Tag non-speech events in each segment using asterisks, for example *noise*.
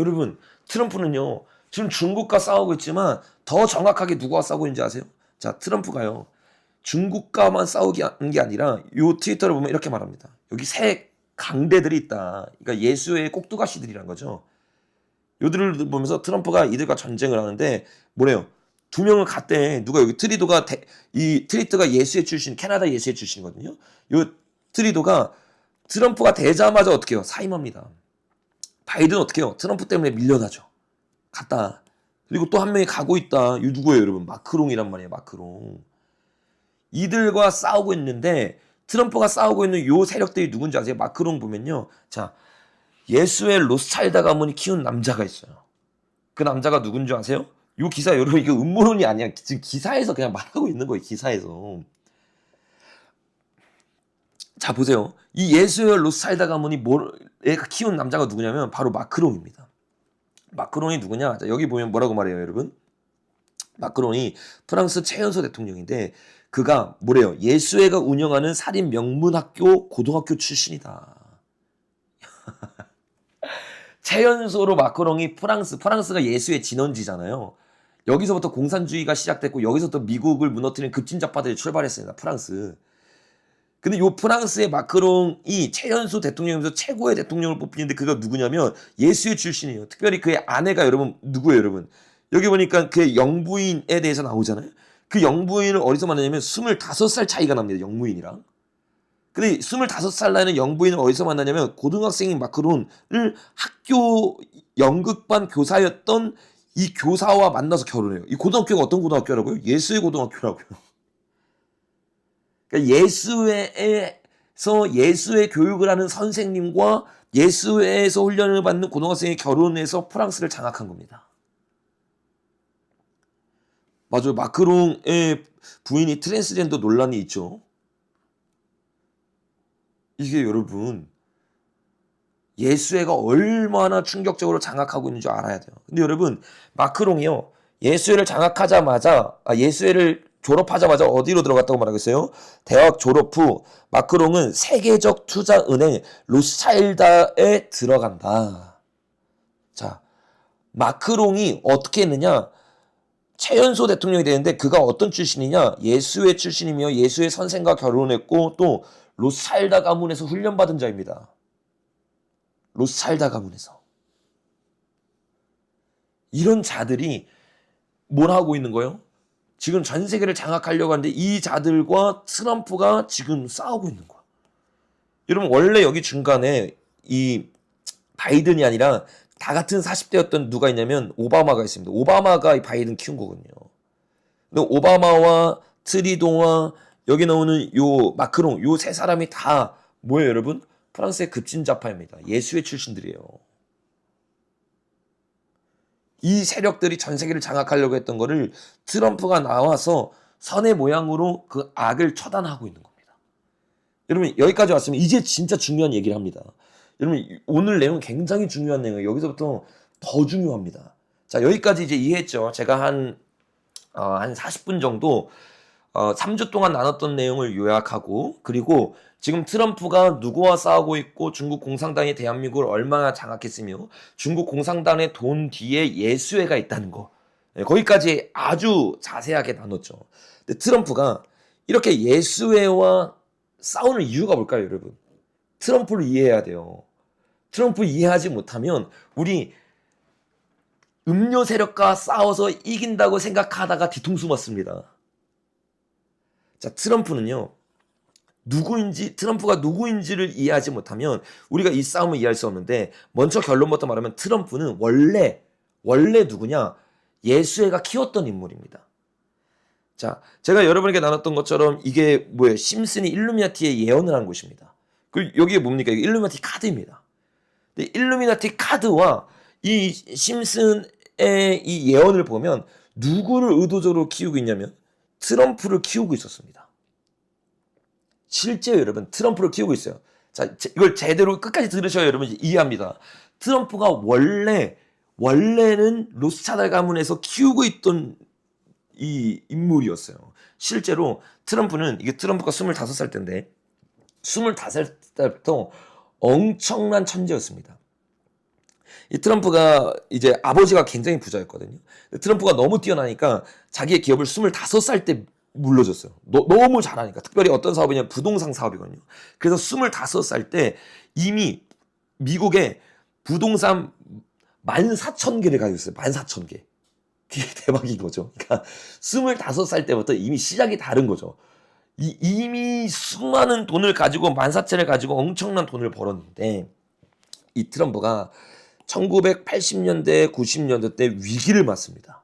여러분 트럼프는요 지금 중국과 싸우고 있지만 더 정확하게 누구와 싸우고 있는지 아세요? 자 트럼프가요 중국과만 싸우기 하는 게 아니라 요 트위터를 보면 이렇게 말합니다. 여기 새 강대들이 있다. 그러니까 예수의 꼭두가시들이란 거죠. 요들을 보면서 트럼프가 이들과 전쟁을 하는데 뭐래요? 두 명을 갔대. 누가 여기 트리도가 대- 이 트리트가 예수의 출신, 캐나다 예수의 출신이거든요. 요 트리도가 트럼프가 되자마자 어떻게 해요? 사임합니다. 바이든 어떻게 해요? 트럼프 때문에 밀려나죠. 갔다. 그리고 또 한 명이 가고 있다. 이 누구예요, 여러분? 마크롱이란 말이에요, 마크롱. 이들과 싸우고 있는데 트럼프가 싸우고 있는 요 세력들이 누군지 아세요? 마크롱 보면요. 자, 예수의 로스차일드 가문이 키운 남자가 있어요. 그 남자가 누군지 아세요? 요 기사 여러분 이거 음모론이 아니야. 지금 기사에서 그냥 말하고 있는 거예요. 기사에서. 자 보세요. 이 예수의 로스차일드 가문이 뭘 애가 키운 남자가 누구냐면 바로 마크롱입니다. 마크롱이 누구냐? 자, 여기 보면 뭐라고 말해요, 여러분? 마크롱이 프랑스 최연소 대통령인데 그가 뭐래요? 예수회가 운영하는 살인 명문학교 고등학교 출신이다. *laughs* 최연소로 마크롱이 프랑스, 프랑스가 예수의 진원지잖아요. 여기서부터 공산주의가 시작됐고 여기서부터 미국을 무너뜨리는 급진자파들이 출발했습니다. 프랑스. 근데 요 프랑스의 마크롱이 최연소 대통령이면서 최고의 대통령을 뽑히는데 그가 누구냐면 예수의 출신이에요. 특별히 그의 아내가 여러분 누구예요, 여러분? 여기 보니까 그의 영부인에 대해서 나오잖아요. 그 영부인을 어디서 만나냐면 25살 차이가 납니다. 영부인이랑. 근데 25살 나이는 영부인을 어디서 만나냐면 고등학생인 마크론을 학교 연극반 교사였던 이 교사와 만나서 결혼해요. 이 고등학교가 어떤 고등학교라고요? 예수의 고등학교라고요. 그러니까 예수회에서 예수의 교육을 하는 선생님과 예수회에서 훈련을 받는 고등학생이 결혼해서 프랑스를 장악한 겁니다. 맞아요. 마크롱의 부인이 트랜스젠더 논란이 있죠. 이게 여러분 예수회가 얼마나 충격적으로 장악하고 있는 줄 알아야 돼요. 근데 여러분 마크롱이요 예수회를 장악하자마자 아, 예수회를 졸업하자마자 어디로 들어갔다고 말하겠어요? 대학 졸업 후 마크롱은 세계적 투자 은행 로스차일드에 들어간다. 자 마크롱이 어떻게 했느냐? 최연소 대통령이 되는데 그가 어떤 출신이냐? 예수의 출신이며 예수의 선생과 결혼했고 또 로스차일드 가문에서 훈련받은 자입니다. 로스차일드 가문에서. 이런 자들이 뭘 하고 있는 거예요? 지금 전 세계를 장악하려고 하는데 이 자들과 트럼프가 지금 싸우고 있는 거야. 여러분 원래 여기 중간에 이 바이든이 아니라 다 같은 40대였던 누가 있냐면 오바마가 있습니다. 오바마가 이 바이든 키운 거거든요. 근데 오바마와 트리도와 여기 나오는 요 마크롱 요 세 사람이 다 뭐예요, 여러분? 프랑스의 급진자파입니다. 예수의 출신들이에요. 이 세력들이 전 세계를 장악하려고 했던 거를 트럼프가 나와서 선의 모양으로 그 악을 처단하고 있는 겁니다. 여러분 여기까지 왔으면 이제 진짜 중요한 얘기를 합니다. 여러분 오늘 내용 굉장히 중요한 내용이에요. 여기서부터 더 중요합니다. 자 여기까지 이제 이해했죠. 제가 한, 어, 한 40분 정도 어, 3주 동안 나눴던 내용을 요약하고 그리고 지금 트럼프가 누구와 싸우고 있고 중국 공산당이 대한민국을 얼마나 장악했으며 중국 공산당의 돈 뒤에 예수회가 있다는 거 네, 거기까지 아주 자세하게 나눴죠. 근데 트럼프가 이렇게 예수회와 싸우는 이유가 뭘까요, 여러분? 트럼프를 이해해야 돼요. 트럼프 이해하지 못하면 우리 음료 세력과 싸워서 이긴다고 생각하다가 뒤통수 맞습니다. 자, 트럼프는요. 누구인지 트럼프가 누구인지를 이해하지 못하면 우리가 이 싸움을 이해할 수 없는데 먼저 결론부터 말하면 트럼프는 원래 원래 누구냐? 예수회가 키웠던 인물입니다. 자, 제가 여러분에게 나눴던 것처럼 이게 뭐예요? 심슨이 일루미나티에 예언을 한 곳입니다. 그 여기에 뭡니까? 이게 일루미나티 카드입니다. 근데 일루미나티 카드와 이 심슨의 이 예언을 보면 누구를 의도적으로 키우고 있냐면 트럼프를 키우고 있었습니다. 실제 여러분 트럼프를 키우고 있어요. 자, 제- 이걸 제대로 끝까지 들으셔야 여러분 이해합니다. 트럼프가 원래 원래는 로스차달 가문에서 키우고 있던 이 인물이었어요. 실제로 트럼프는 이게 트럼프가 25살 때인데 25살 때부터 엄청난 천재였습니다. 이 트럼프가 이제 아버지가 굉장히 부자였거든요. 트럼프가 너무 뛰어나니까 자기의 기업을 25살 때 물려줬어요. 너, 너무 잘하니까. 특별히 어떤 사업이냐 부동산 사업이거든요. 그래서 25살 때 이미 미국에 부동산 14,000개를 가지고 있어요. 14,000개. 그게 *laughs* 대박인 거죠. 그러니까 25살 때부터 이미 시작이 다른 거죠. 이, 이미 수많은 돈을 가지고 만사천을 가지고 엄청난 돈을 벌었는데 이 트럼프가 1980년대, 90년대 때 위기를 맞습니다.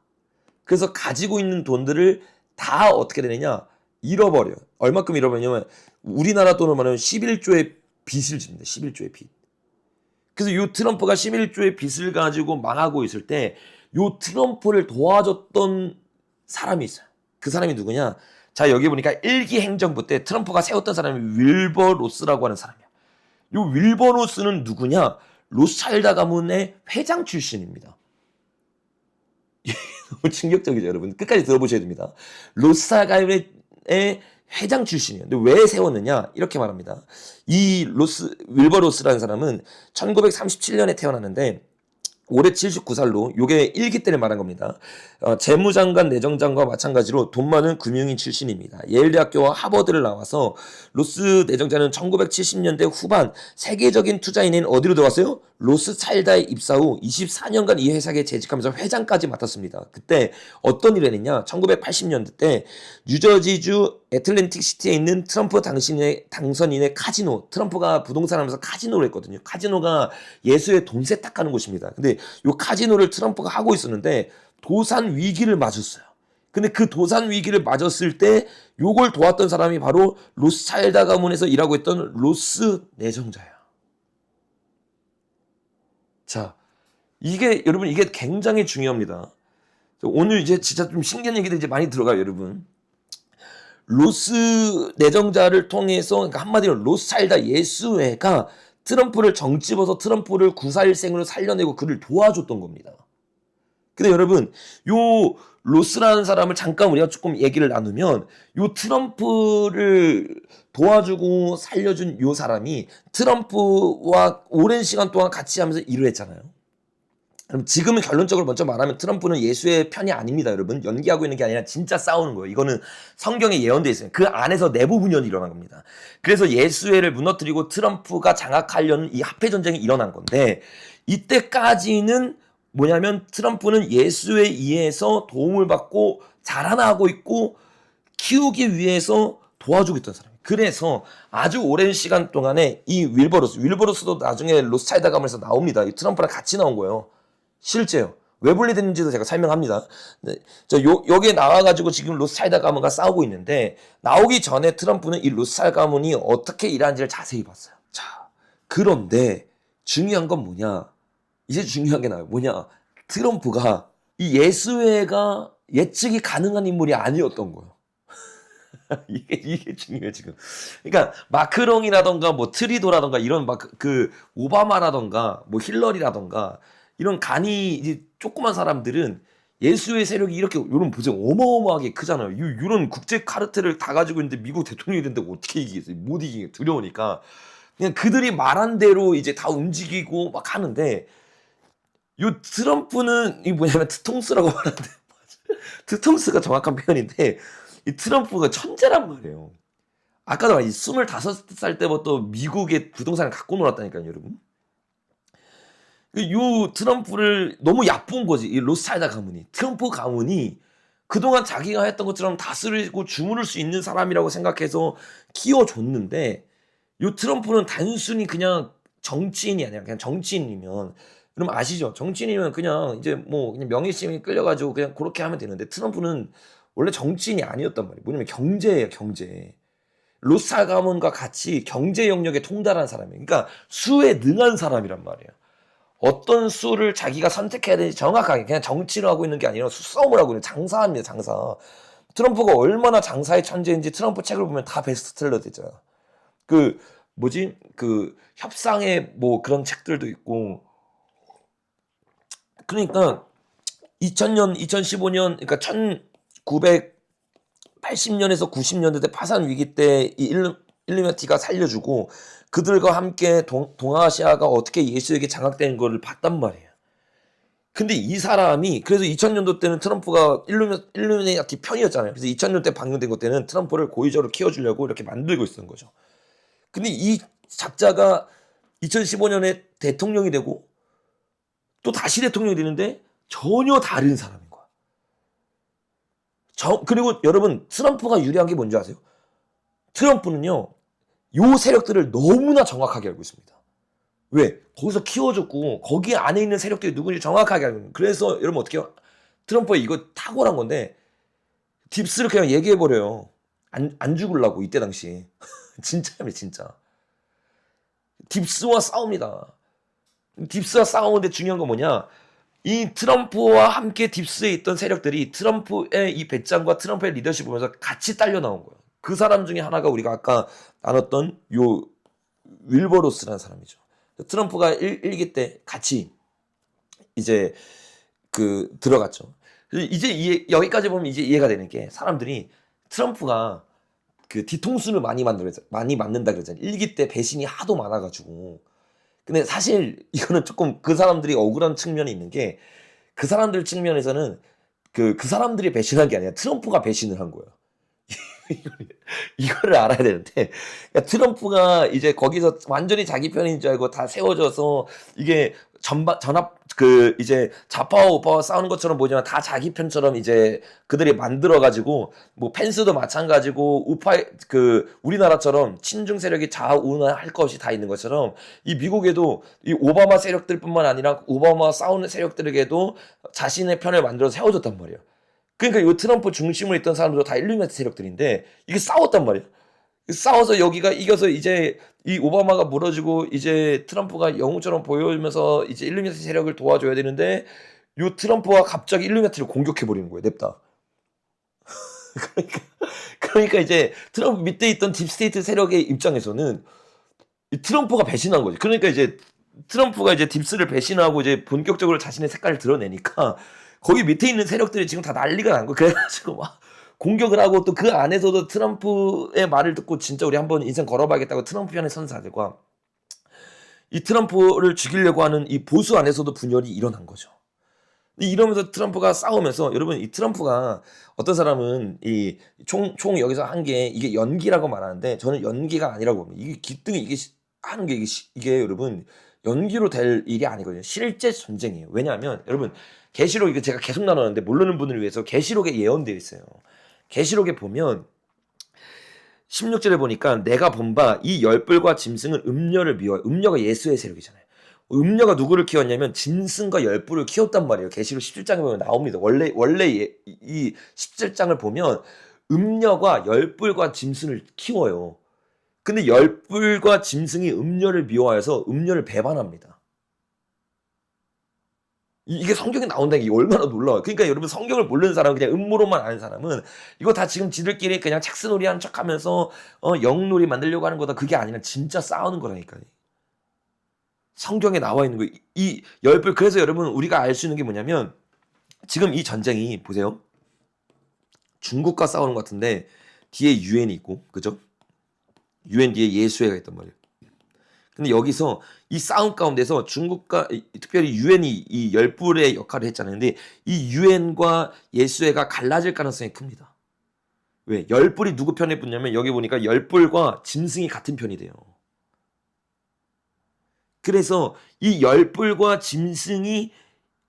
그래서 가지고 있는 돈들을 다 어떻게 되느냐? 잃어버려요. 얼마큼 잃어버리냐면 우리나라 돈으로 말하면 11조의 빚을 집니다. 11조의 빚. 그래서 이 트럼프가 11조의 빚을 가지고 망하고 있을 때 이 트럼프를 도와줬던 사람이 있어요. 그 사람이 누구냐? 자 여기 보니까 일기 행정부 때 트럼프가 세웠던 사람이 윌버 로스라고 하는 사람이야. 이 윌버 로스는 누구냐? 로스차일드 가문의 회장 출신입니다. *laughs* 너무 충격적이죠, 여러분. 끝까지 들어보셔야 됩니다. 로스차 가문의 회장 출신이에요. 근데 왜 세웠느냐? 이렇게 말합니다. 이 로스 윌버 로스라는 사람은 1937년에 태어났는데 올해 79살로 요게 일기 때를 말한 겁니다. 어, 재무장관 내정장과 마찬가지로 돈 많은 금융인 출신입니다. 예일대학교와 하버드를 나와서 로스 내정자는 1970년대 후반 세계적인 투자인인 어디로 들어갔어요? 로스차일드에 입사 후 24년간 이 회사에 재직하면서 회장까지 맡았습니다. 그때 어떤 일을 했느냐? 1980년대 때 뉴저지주 애틀랜틱 시티에 있는 트럼프 당신의 당선인의 카지노, 트럼프가 부동산 하면서 카지노를 했거든요. 카지노가 예수의 돈 세탁하는 곳입니다. 근데 요 카지노를 트럼프가 하고 있었는데 도산 위기를 맞았어요. 근데 그 도산 위기를 맞았을 때 요걸 도왔던 사람이 바로 로스차일드 가문에서 일하고 있던 로스 내정자야. 자, 이게 여러분 이게 굉장히 중요합니다. 오늘 이제 진짜 좀 신기한 얘기들 이제 많이 들어가요, 여러분. 로스 내정자를 통해서 그러니까 한마디로 로스차일드 예수회가 트럼프를 정집어서 트럼프를 구사일생으로 살려내고 그를 도와줬던 겁니다. 근데 여러분, 요 로스라는 사람을 잠깐 우리가 조금 얘기를 나누면 요 트럼프를 도와주고 살려준 요 사람이 트럼프와 오랜 시간 동안 같이 하면서 일을 했잖아요. 지금은 결론적으로 먼저 말하면 트럼프는 예수의 편이 아닙니다, 여러분. 연기하고 있는 게 아니라 진짜 싸우는 거예요. 이거는 성경에 예언되어 있어요. 그 안에서 내부 분열이 일어난 겁니다. 그래서 예수회를 무너뜨리고 트럼프가 장악하려는 이 합해 전쟁이 일어난 건데 이때까지는 뭐냐면 트럼프는 예수에 의해서 도움을 받고 자라나고 있고 키우기 위해서 도와주고 있던 사람이에요. 그래서 아주 오랜 시간 동안에 이 윌버로스, 윌버로스도 나중에 로스차일드 가문에서 나옵니다. 이 트럼프랑 같이 나온 거예요. 실제요. 왜 분리됐는지도 제가 설명합니다. 네, 저 요, 여기에 나와가지고 지금 로스차일드 가문과 싸우고 있는데 나오기 전에 트럼프는 이 로스차일드 가문이 어떻게 일하는지를 자세히 봤어요. 자, 그런데 중요한 건 뭐냐? 이제 중요한 게 나와요. 뭐냐? 트럼프가 이 예수회가 예측이 가능한 인물이 아니었던 거예요. *laughs* 이게 이게 중요해 지금. 그러니까 마크롱이라던가 뭐 트리도라던가 이런 막 그 오바마라던가 뭐 힐러리라던가 이런 간이 이제 조그만 사람들은 예수의 세력이 이렇게 이런 보세요 어마어마하게 크잖아요. 이 이런 국제 카르텔을 다 가지고 있는데 미국 대통령이 됐는데 어떻게 이기겠어요? 못 이기게 두려우니까 그냥 그들이 말한 대로 이제 다 움직이고 막 하는데 요 트럼프는 이 뭐냐면 트통스라고 *laughs* 말하는데 트통스가 정확한 표현인데 이 트럼프가 천재란 말이에요. 아까도 말이 25살 때부터 미국의 부동산을 갖고 놀았다니까요, 여러분. 요 트럼프를 너무 얕본 거지. 이 로스차일드 가문이. 트럼프 가문이 그동안 자기가 했던 것처럼 다스리고 주무를 수 있는 사람이라고 생각해서 키워줬는데 요 트럼프는 단순히 그냥 정치인이 아니라 그냥 정치인이면 그럼 아시죠? 정치인이면 그냥 이제 뭐 그냥 명예심이 끌려가지고 그냥 그렇게 하면 되는데 트럼프는 원래 정치인이 아니었단 말이에요. 뭐냐면 경제예요, 경제. 로스차 가문과 같이 경제 영역에 통달한 사람이에요. 그러니까 수에 능한 사람이란 말이에요. 어떤 수를 자기가 선택해야 되는지 정확하게 그냥 정치를 하고 있는 게 아니라 수싸움을 하고 있는 장사합니다, 장사. 트럼프가 얼마나 장사의 천재인지 트럼프 책을 보면 다 베스트셀러 되잖아. 그 뭐지? 그 협상의 뭐 그런 책들도 있고 그러니까 2000년, 2015년, 그러니까 1980년에서 90년대 때 파산 위기 때 이 일루미나티가 살려주고 그들과 함께 동, 동아시아가 어떻게 예수에게 장악된 거를 봤단 말이에요. 근데 이 사람이 그래서 2000년도 때는 트럼프가 일루미, 일루미나티 편이었잖아요. 그래서 2000년 때 방영된 것 때는 트럼프를 고의적으로 키워주려고 이렇게 만들고 있었던 거죠. 근데 이 작자가 2015년에 대통령이 되고 또 다시 대통령이 되는데 전혀 다른 사람인 거야. 저, 그리고 여러분 트럼프가 유리한 게 뭔지 아세요? 트럼프는요 요 세력들을 너무나 정확하게 알고 있습니다. 왜? 거기서 키워줬고 거기 안에 있는 세력들이 누군지 정확하게 알고 있는. 그래서 여러분 어떻게 해요? 트럼프가 이거 탁월한 건데 딥스를 그냥 얘기해 버려요. 안, 안 죽으려고 이때 당시 *laughs* 진짜입니다 진짜. 딥스와 싸웁니다. 딥스와 싸우는데 중요한 건 뭐냐? 이 트럼프와 함께 딥스에 있던 세력들이 트럼프의 이 배짱과 트럼프의 리더십을 보면서 같이 딸려 나온 거예요. 그 사람 중에 하나가 우리가 아까 나눴던 요 윌버로스라는 사람이죠. 트럼프가 일, 일기 때 같이 이제 그 들어갔죠. 이제 이해, 여기까지 보면 이제 이해가 되는 게 사람들이 트럼프가 그 뒤통수를 많이 만들어 많이 맞는다 그러잖아요. 일기 때 배신이 하도 많아 가지고. 근데 사실 이거는 조금 그 사람들이 억울한 측면이 있는 게 그 사람들 측면에서는 그, 그 사람들이 배신한 게 아니라 트럼프가 배신을 한 거예요. *laughs* 이거를 알아야 되는데 그러니까 트럼프가 이제 거기서 완전히 자기 편인 줄 알고 다 세워져서 이게 전바, 전압 그 이제 좌파와 우파와 싸우는 것처럼 보이지만 다 자기 편처럼 이제 그들이 만들어 가지고 뭐 펜스도 마찬가지고 우파 그 우리나라처럼 친중 세력이 좌우나 할 것이 다 있는 것처럼 이 미국에도 이 오바마 세력들뿐만 아니라 오바마 싸우는 세력들에게도 자신의 편을 만들어 세워줬단 말이에요. 그러니까 이 트럼프 중심으로 있던 사람들도 다 일루미나티 세력들인데 이게 싸웠단 말이에요. 싸워서 여기가 이겨서 이제 이 오바마가 무너지고 이제 트럼프가 영웅처럼 보여면서 이제 일루미나티 세력을 도와줘야 되는데 요 트럼프가 갑자기 일루미나티를 공격해 버리는 거예요. 냅다. *laughs* 그러니까 그러니까 이제 트럼프 밑에 있던 딥스테이트 세력의 입장에서는 이 트럼프가 배신한 거지. 그러니까 이제 트럼프가 이제 딥스를 배신하고 이제 본격적으로 자신의 색깔을 드러내니까 거기 밑에 있는 세력들이 지금 다 난리가 난 거예요. 그래가지고 막 공격을 하고 또 그 안에서도 트럼프의 말을 듣고 진짜 우리 한번 인생 걸어봐야겠다고 트럼프 편의 선사들과 이 트럼프를 죽이려고 하는 이 보수 안에서도 분열이 일어난 거죠. 이러면서 트럼프가 싸우면서 여러분 이 트럼프가 어떤 사람은 이총총 여기서 한 게 이게 연기라고 말하는데 저는 연기가 아니라고 봅니다. 이게 기등이 이게 하는 게 이게, 이게 여러분 연기로 될 일이 아니거든요. 실제 전쟁이에요. 왜냐하면 여러분 계시록 이거 제가 계속 나눴는데 모르는 분을 위해서 계시록에 예언되어 있어요. 계시록에 보면 16절에 보니까 내가 본 바 이 열불과 짐승은 음녀를 미워해. 음녀가 예수의 세력이잖아요. 음녀가 누구를 키웠냐면 짐승과 열불을 키웠단 말이에요. 계시록 17장에 보면 나옵니다. 원래 원래 예, 이 17장을 보면 음녀가 열불과 짐승을 키워요. 근데 열불과 짐승이 음녀를 미워해서 음녀를 배반합니다. 이게 성경에 나온다는 게 얼마나 놀라워요. 그러니까 여러분 성경을 모르는 사람, 그냥 음모론만 아는 사람은 이거 다 지금 지들끼리 그냥 착스놀이 하는 척 하면서 어, 영놀이 만들려고 하는 거다. 그게 아니라 진짜 싸우는 거라니까요. 성경에 나와 있는 거예요. 이 열불, 그래서 여러분 우리가 알 수 있는 게 뭐냐면 지금 이 전쟁이 보세요. 중국과 싸우는 것 같은데 뒤에 유엔이 있고, 그죠? 유엔 뒤에 예수회가 있단 말이에요. 근데 여기서 이 싸움 가운데서 중국과 특별히 유엔이 이 열불의 역할을 했잖아요. 근데 이 유엔과 예수회가 갈라질 가능성이 큽니다. 왜? 열불이 누구 편에 붙냐면 여기 보니까 열불과 짐승이 같은 편이 돼요. 그래서 이 열불과 짐승이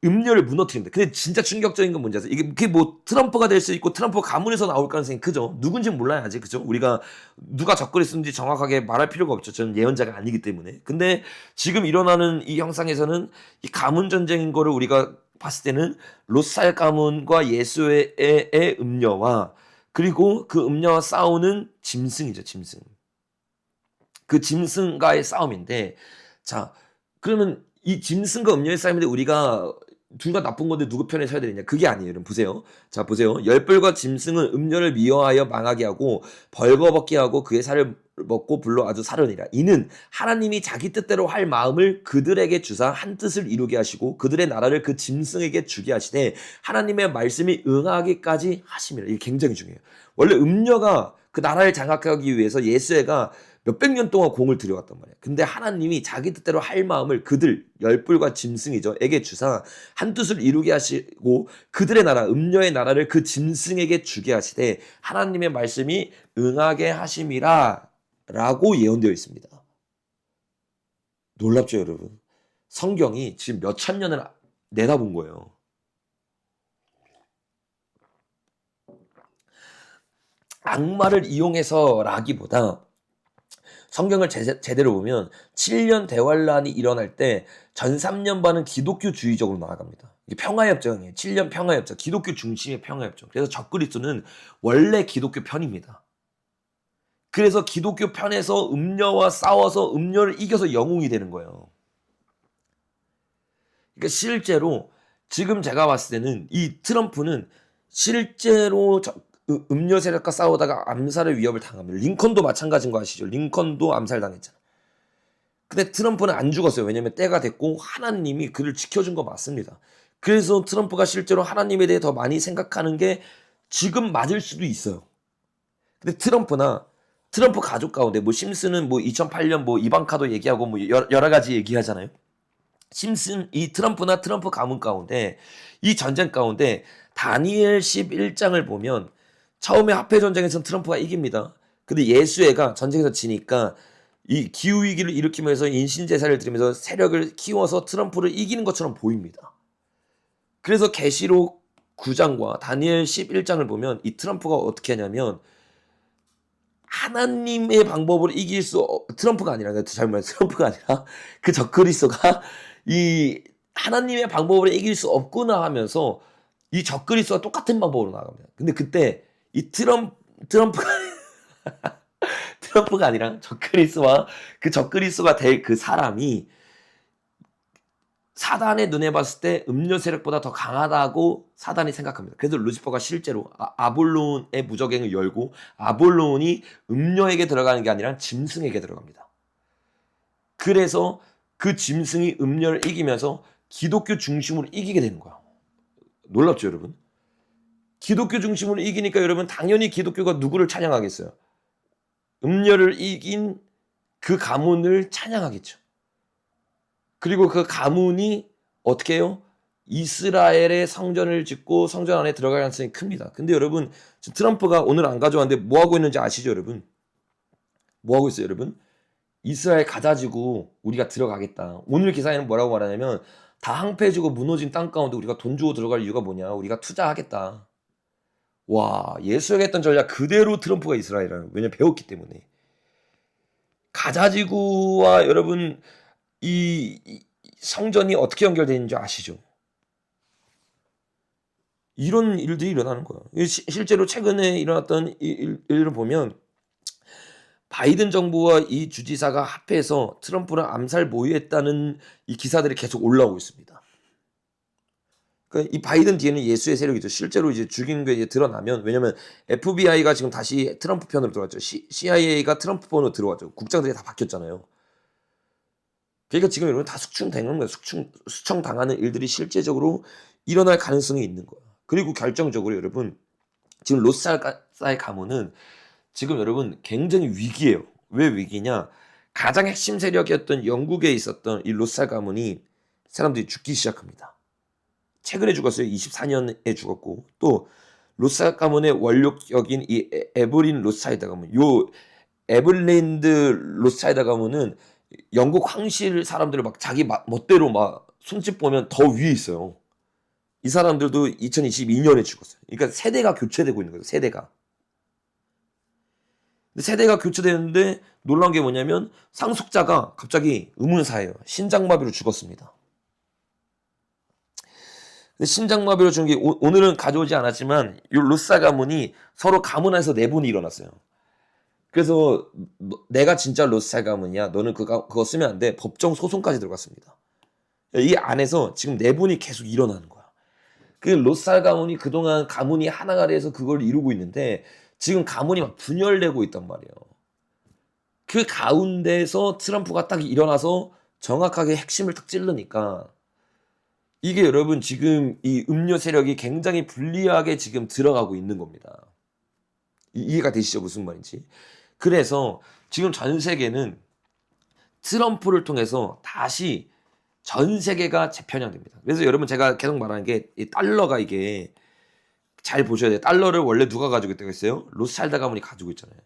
음료를 무너뜨립니다. 근데 진짜 충격적인 건 뭔지 아세요? 이게, 이게 뭐 트럼프가 될 수 있고 트럼프 가문에서 나올 가능성이 크죠. 누군지 몰라야 아직 그죠? 우리가 누가 접근했는지 정확하게 말할 필요가 없죠. 저는 예언자가 아니기 때문에. 근데 지금 일어나는 이 형상에서는 이 가문 전쟁인 거를 우리가 봤을 때는 로살 가문과 예수의 음녀와 그리고 그 음녀와 싸우는 짐승이죠. 짐승. 그 짐승과의 싸움인데 자 그러면 이 짐승과 음녀의 싸움인데 우리가 둘 다 나쁜 건데 누구 편에 서야 되느냐? 그게 아니에요. 여러분 보세요. 자 보세요. 열불과 짐승은 음료를 미워하여 망하게 하고 벌거벗게 하고 그의 살을 먹고 불러 아주 사르니라. 이는 하나님이 자기 뜻대로 할 마음을 그들에게 주사 한 뜻을 이루게 하시고 그들의 나라를 그 짐승에게 주게 하시되 하나님의 말씀이 응하기까지 하심이라. 이게 굉장히 중요해요. 원래 음녀가 그 나라를 장악하기 위해서 예수애가 몇백 년 동안 공을 들여왔단 말이야. 근데 하나님이 자기 뜻대로 할 마음을 그들 열불과 짐승이죠. 에게 주사 한 뜻을 이루게 하시고 그들의 나라 음녀의 나라를 그 짐승에게 주게 하시되 하나님의 말씀이 응하게 하심이라 라고 예언되어 있습니다. 놀랍죠, 여러분? 성경이 지금 몇 천 년을 내다본 거예요. 악마를 이용해서라기보다 성경을 제, 제대로 보면 7년 대환란이 일어날 때 전 3년 반은 기독교주의적으로 나아갑니다. 이게 평화협정이에요. 7년 평화협정, 기독교 중심의 평화협정. 그래서 적그리스도는 원래 기독교 편입니다. 그래서 기독교 편에서 음녀와 싸워서 음녀를 이겨서 영웅이 되는 거예요. 그러니까 실제로 지금 제가 봤을 때는 이 트럼프는 실제로 음료 세력과 싸우다가 암살의 위협을 당합니다. 링컨도 마찬가지인 거 아시죠? 링컨도 암살당했잖아. 근데 트럼프는 안 죽었어요. 왜냐면 때가 됐고 하나님이 그를 지켜준 거 맞습니다. 그래서 트럼프가 실제로 하나님에 대해 더 많이 생각하는 게 지금 맞을 수도 있어요. 근데 트럼프나 트럼프 가족 가운데 뭐 심슨은 뭐 2008년 뭐 이방카도 얘기하고 뭐 여러 가지 얘기하잖아요. 심슨 이 트럼프나 트럼프 가문 가운데 이 전쟁 가운데 다니엘 11장을 보면 처음에 합해 전쟁에서는 트럼프가 이깁니다. 근데 예수애가 전쟁에서 지니까 이 기후 위기를 일으키면서 인신 제사를 드리면서 세력을 키워서 트럼프를 이기는 것처럼 보입니다. 그래서 계시록 9장과 다니엘 11장을 보면 이 트럼프가 어떻게 하냐면 하나님의 방법으로 이길 수 없- 트럼프가 아니라 잘못 트럼프가 아니라 *laughs* 그 적그리스도가 이 하나님의 방법으로 이길 수 없구나 하면서 이 적그리스도가 똑같은 방법으로 나갑니다. 근데 그때 이 트럼 트럼프가 *laughs* 트럼프가 아니라 적그리스와 그 적그리스도가 될 그 사람이 사단의 눈에 봤을 때 음료 세력보다 더 강하다고 사단이 생각합니다. 그래서 루시퍼가 실제로 아- 아볼론의 무적행을 열고 아볼론이 음료에게 들어가는 게 아니라 짐승에게 들어갑니다. 그래서 그 짐승이 음료를 이기면서 기독교 중심으로 이기게 되는 거야. 놀랍죠, 여러분? 기독교 중심으로 이기니까 여러분 당연히 기독교가 누구를 찬양하겠어요? 음료를 이긴 그 가문을 찬양하겠죠. 그리고 그 가문이 어떻게 해요? 이스라엘의 성전을 짓고 성전 안에 들어갈 가능성이 큽니다. 근데 여러분, 트럼프가 오늘 안 가져왔는데 뭐 하고 있는지 아시죠, 여러분? 뭐 하고 있어요, 여러분? 이스라엘 가자지고 우리가 들어가겠다. 오늘 기사에는 뭐라고 말하냐면 다 항폐해지고 무너진 땅 가운데 우리가 돈 주고 들어갈 이유가 뭐냐? 우리가 투자하겠다. 와, 예수에게 던 전략 그대로 트럼프가 이스라엘이라는 왜냐면 배웠기 때문에. 가자지구와 여러분 이, 이 성전이 어떻게 연결되는지 아시죠? 이런 일들이 일어나는 거예요. 이 시- 실제로 최근에 일어났던 이 일- 일을 보면 바이든 정부와 이 주지사가 합해서 트럼프를 암살 모의했다는 이 기사들이 계속 올라오고 있습니다. 그러니까 이 바이든 뒤에는 예수의 세력이죠. 실제로 이제 죽인 게 이제 드러나면 왜냐면 FBI가 지금 다시 트럼프 편으로 들어왔죠. CIA가 트럼프 편으로 들어왔죠. 국장들이 다 바뀌었잖아요. 그러니까 지금 여러분 다 숙청당하는 거예요. 숙청, 수청 당하는 일들이 실제적으로 일어날 가능성이 있는 거예요. 그리고 결정적으로 여러분 지금 로스알의 가문은 지금 여러분 굉장히 위기예요. 왜 위기냐? 가장 핵심 세력이었던 영국에 있었던 이 로스알 가문이 사람들이 죽기 시작합니다. 최근에 죽었어요. 24년에 죽었고 또 로스알 가문의 원력역인 이 에- 에브린 로스하이드 가문, 요 에블랜드 로스하이드 가문은 영국 황실 사람들을 막 자기 마- 멋대로 막 손짓 보면 더 위에 있어요. 이 사람들도 2022년에 죽었어요. 그러니까 세대가 교체되고 있는 거예요. 세대가. 세대가 교체되는데 놀라운 게 뭐냐면 상속자가 갑자기 의문사예요. 신장마비로 죽었습니다. 심장마비로 죽은 게 오, 오늘은 가져오지 않았지만 이 루사 가문이 서로 가문 안에서 내분이 일어났어요. 그래서 너- 내가 진짜 로스살 가문이야. 너는 그거, 그거 쓰면 안 돼. 법정 소송까지 들어갔습니다. 이 안에서 지금 내분이 계속 일어나는 거야. 그 로스살 가문이 그동안 가문이 하나가 돼서 그걸 이루고 있는데 지금 가문이 막 분열되고 있단 말이에요. 그 가운데서 트럼프가 딱 일어나서 정확하게 핵심을 딱 찌르니까 이게 여러분 지금 이 음료 세력이 굉장히 불리하게 지금 들어가고 있는 겁니다. 이- 이해가 되시죠? 무슨 말인지. 그래서 지금 전 세계는 트럼프를 통해서 다시 전 세계가 재편향됩니다. 그래서 여러분 제가 계속 말하는 게이 달러가 이게 잘 보셔야 돼요. 달러를 원래 누가 가지고 있다고 했어요? 로스차일드 가문이 가지고 있잖아요.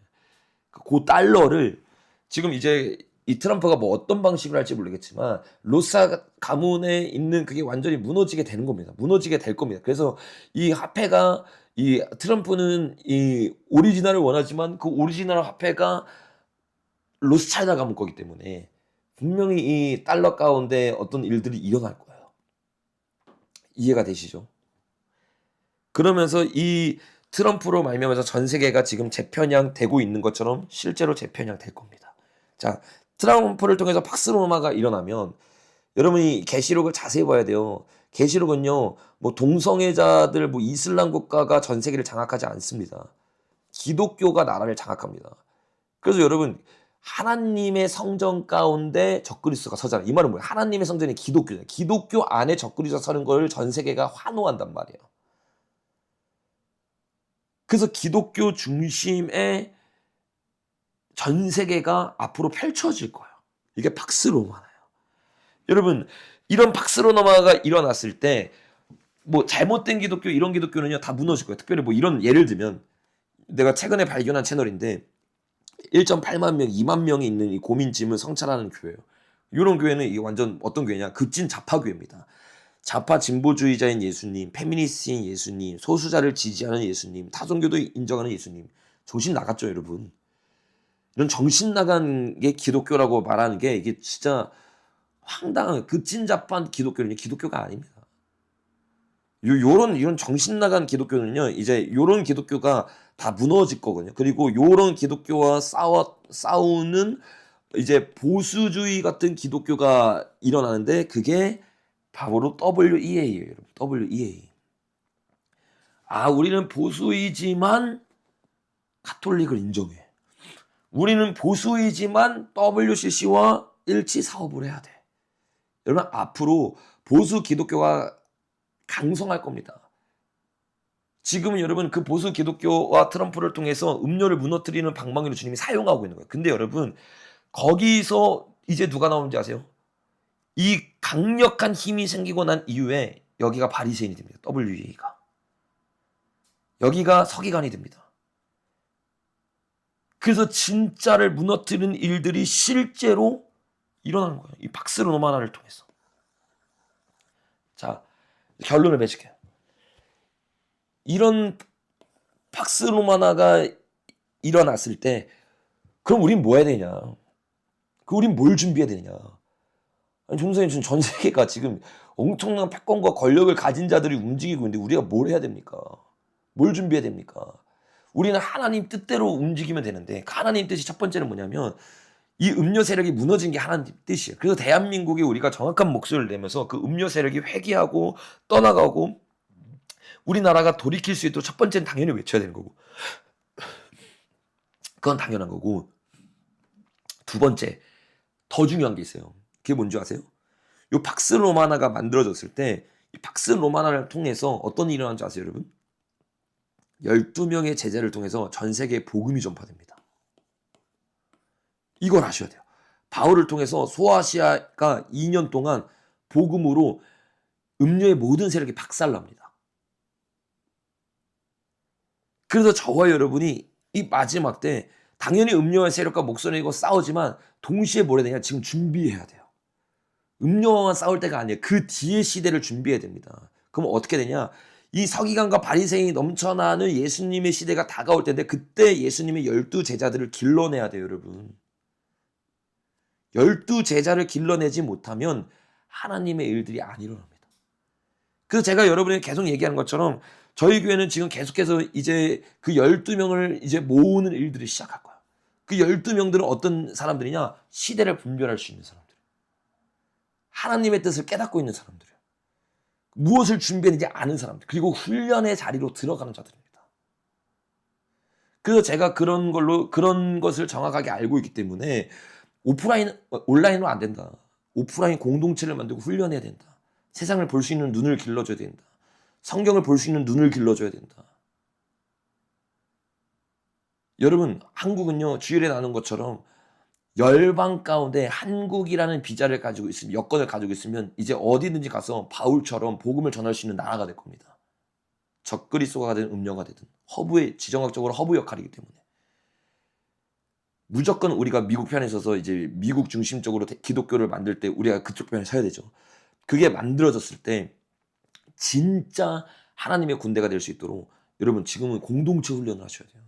그 달러를 지금 이제 이 트럼프가 뭐 어떤 방식으로 할지 모르겠지만 로사 가문에 있는 그게 완전히 무너지게 되는 겁니다. 무너지게 될 겁니다. 그래서 이 화폐가 이 트럼프는 이 오리지널을 원하지만 그 오리지널 화폐가 로스차일드 가문 거기 때문에 분명히 이 달러 가운데 어떤 일들이 일어날 거예요. 이해가 되시죠? 그러면서 이 트럼프로 말미암아서 전 세계가 지금 재편향 되고 있는 것처럼 실제로 재편향 될 겁니다. 자, 트럼프를 통해서 박스로마가 일어나면 여러분이 계시록을 자세히 봐야 돼요. 계시록은요, 뭐 동성애자들, 뭐 이슬람 국가가 전 세계를 장악하지 않습니다. 기독교가 나라를 장악합니다. 그래서 여러분 하나님의 성전 가운데 적그리스도가 서잖아요. 이 말은 뭐예요? 하나님의 성전이 기독교잖아요. 기독교 안에 적그리스도가 서는 걸 전 세계가 환호한단 말이에요. 그래서 기독교 중심의 전 세계가 앞으로 펼쳐질 거예요. 이게 박스 로마나요. 여러분 이런 박스 로마가 일어났을 때 뭐 잘못된 기독교 이런 기독교는요 다 무너질 거예요. 특별히 뭐 이런 예를 들면 내가 최근에 발견한 채널인데 1.8만 명, 2만 명이 있는 이 고민짐을 성찰하는 교회예요. 이런 교회는 이게 완전 어떤 교회냐? 급진 좌파 교회입니다. 좌파 진보주의자인 예수님, 페미니스트인 예수님, 소수자를 지지하는 예수님, 타종교도 인정하는 예수님. 정신 나갔죠, 여러분. 이런 정신 나간 게 기독교라고 말하는 게 이게 진짜 황당한 급진 좌파한 기독교는 기독교가 아닙니다. 요, 요런, 이런 정신 나간 기독교는요, 이제 요런 기독교가 다 무너질 거거든요. 그리고 요런 기독교와 싸워, 싸우는 이제 보수주의 같은 기독교가 일어나는데 그게 바로 WEA예요, 여러분. WEA. 아, 우리는 보수이지만 카톨릭을 인정해. 우리는 보수이지만 WCC와 일치 사업을 해야 돼. 여러분, 앞으로 보수 기독교가 강성할 겁니다. 지금은 여러분 그 보수 기독교와 트럼프를 통해서 음료를 무너뜨리는 방망이로 주님이 사용하고 있는 거예요. 근데 여러분 거기서 이제 누가 나오는지 아세요? 이 강력한 힘이 생기고 난 이후에 여기가 바리새인이 됩니다. WEA가. 여기가 서기관이 됩니다. 그래서 진짜를 무너뜨리는 일들이 실제로 일어나는 거예요. 이 박스로 노마나를 통해서. 자, 결론을 맺을게요. 이런 박스 로마나가 일어났을 때 그럼 우린 뭐 해야 되냐? 그 우린 뭘 준비해야 되냐? 아니 종선님 전 세계가 지금 엄청난 패권과 권력을 가진 자들이 움직이고 있는데 우리가 뭘 해야 됩니까? 뭘 준비해야 됩니까? 우리는 하나님 뜻대로 움직이면 되는데 그 하나님 뜻이 첫 번째는 뭐냐면 이 음료 세력이 무너진 게 하나님 뜻이에요. 그래서 대한민국이 우리가 정확한 목소리를 내면서 그 음료 세력이 회개하고 떠나가고 우리나라가 돌이킬 수 있도록 첫 번째는 당연히 외쳐야 되는 거고 그건 당연한 거고 두 번째 더 중요한 게 있어요. 그게 뭔지 아세요? 요 박스 로마나가 만들어졌을 때 이 박스 로마나를 통해서 어떤 일이 일어난지 아세요, 여러분? 12명의 제자를 통해서 전 세계에 복음이 전파됩니다. 이걸 아셔야 돼요. 바울을 통해서 소아시아가 2년 동안 복음으로 음료의 모든 세력이 박살납니다. 그래서 저와 여러분이 이 마지막 때 당연히 음료의 세력과 목소리고 싸우지만 동시에 뭐라 되냐 지금 준비해야 돼요. 음료와 싸울 때가 아니에요. 그 뒤에 시대를 준비해야 됩니다. 그럼 어떻게 되냐? 이 서기관과 바리새인이 넘쳐나는 예수님의 시대가 다가올 텐데 그때 예수님의 열두 제자들을 길러내야 돼요, 여러분. 열두 제자를 길러내지 못하면 하나님의 일들이 안 일어납니다. 그래서 제가 여러분에게 계속 얘기하는 것처럼 저희 교회는 지금 계속해서 이제 그 12명을 이제 모으는 일들을 시작할 거야. 그 12명들은 어떤 사람들이냐? 시대를 분별할 수 있는 사람들. 하나님의 뜻을 깨닫고 있는 사람들이에요. 무엇을 준비했는지 아는 사람들. 그리고 훈련의 자리로 들어가는 자들입니다. 그래서 제가 그런 걸로, 그런 것을 정확하게 알고 있기 때문에 오프라인, 온라인으로 안 된다. 오프라인 공동체를 만들고 훈련해야 된다. 세상을 볼 수 있는 눈을 길러줘야 된다. 성경을 볼 수 있는 눈을 길러줘야 된다. 여러분, 한국은요, 주일에 나눈 것처럼 열방 가운데 한국이라는 비자를 가지고 있으면 여건을 가지고 있으면 이제 어디든지 가서 바울처럼 복음을 전할 수 있는 나라가 될 겁니다. 적그리스도가 되든 음녀가 되든 허브의 지정학적으로 허브 역할이기 때문에 무조건 우리가 미국 편에 서서 이제 미국 중심적으로 대- 기독교를 만들 때 우리가 그쪽 편에 서야 되죠. 그게 만들어졌을 때 진짜 하나님의 군대가 될 수 있도록 여러분 지금은 공동체 훈련을 하셔야 돼요.